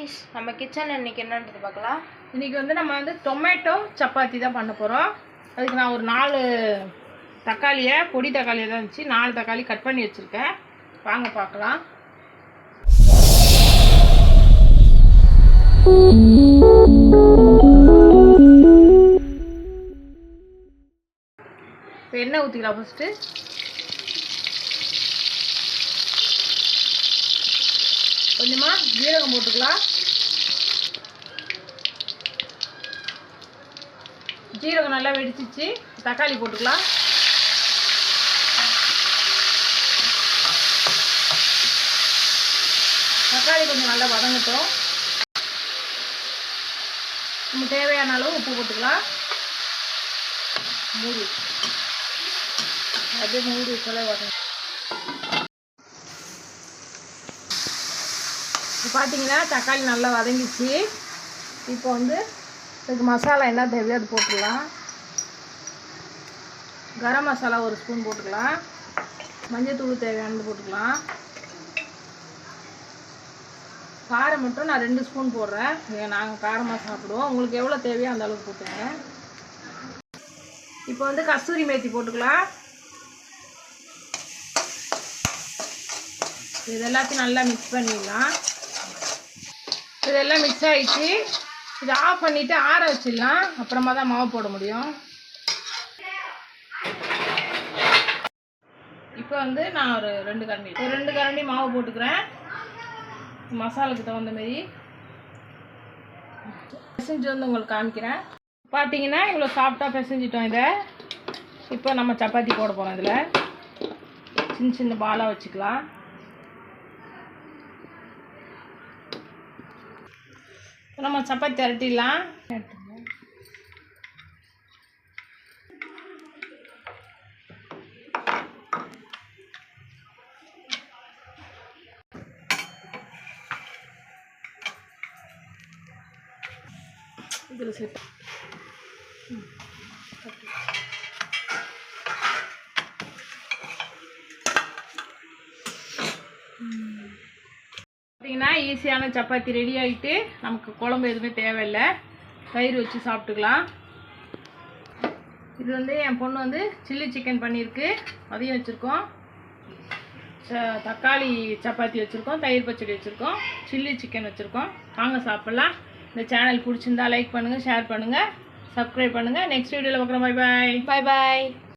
Guys நம்ம கிச்சனில் இன்றைக்கி என்னன்றது பார்க்கலாம். இன்றைக்கி வந்து நம்ம வந்து டொமேட்டோ சப்பாத்தி தான் பண்ண போகிறோம் அதுக்கு நான் ஒரு நாலு தக்காளியை பொடி தக்காளியை தான் இருந்துச்சு நாலு தக்காளி கட் பண்ணி வச்சுருக்கேன். வாங்க பார்க்கலாம். இப்போ எண்ணெய் ஊற்றிக்கலாம் ஃபஸ்ட்டு கொஞ்சமாக ஜீரகம் போட்டுக்கலாம். ஜீரகம் நல்லா வெடிச்சிச்சு. தக்காளி போட்டுக்கலாம். தக்காளி கொஞ்சம் நல்லா வதங்கட்டும். நம்ம தேவையான அளவு உப்பு போட்டுக்கலாம். மூடி. அப்படியே மூடி சொல்ல வதங்க. பார்த்தீங்கன்னா தக்காளி நல்லா வதங்கிச்சு. இப்போ வந்து இதுக்கு மசாலா என்ன தேவையோ அது போட்டுக்கலாம். கரம் மசாலா ஒரு ஸ்பூன் போட்டுக்கலாம். மஞ்சத்தூள் தேவையானது போட்டுக்கலாம். காரம் மட்டும் நான் ரெண்டு ஸ்பூன் போடுறேன். நாங்கள் காரமாக சாப்பிடுவோம். உங்களுக்கு எவ்வளோ தேவையோ அந்த அளவுக்கு போட்டுங்க இப்போ வந்து கஸ்தூரி மேத்தி போட்டுக்கலாம். இது எல்லாத்தையும் நல்லா மிக்ஸ் பண்ணிடலாம். இதெல்லாம் மிக்ஸ் ஆகிடுச்சு இதை ஆஃப் பண்ணிவிட்டு ஆற வச்சிடலாம். அப்புறமா தான் மாவு போட முடியும். இப்போ வந்து நான் ஒரு ரெண்டு கரண்டி ஒரு ரெண்டு கரண்டி மாவு போட்டுக்கிறேன். மசாலுக்கு தகுந்தமாரி பிசைஞ்சு வந்து உங்களுக்கு காமிக்கிறேன். பார்த்தீங்கன்னா இவ்வளோ சாஃப்டாக பிசைஞ்சிட்டோம் இதை. இப்போ நம்ம சப்பாத்தி போட போகிறோம் இதில். சின்ன சின்ன பாலாக வச்சுக்கலாம். இப்போ நம்ம சப்பாத்தி திரட்டிடலாம். இதில் சேர்த்து பார்த்தீங்கன்னா ஈஸியான சப்பாத்தி ரெடி ஆகிட்டு நமக்கு குழம்பு எதுவுமே தேவையில்லை. தயிர் வச்சு சாப்பிட்டுக்கலாம். இது வந்து என் பொண்ணு வந்து சில்லி சிக்கன் பண்ணியிருக்கு. அதையும் வச்சுருக்கோம். ச- தக்காளி சப்பாத்தி வச்சுருக்கோம் தயிர் பச்சடி வச்சுருக்கோம் சில்லி சிக்கன் வச்சுருக்கோம். வாங்க சாப்பிட்லாம். இந்த சேனல் பிடிச்சிருந்தா லைக் பண்ணுங்கள் ஷேர் பண்ணுங்கள் சப்ஸ்கிரைப் பண்ணுங்கள் நெக்ஸ்ட் வீடியோவில் பார்க்குறோம். பை பாய் பாய் பாய்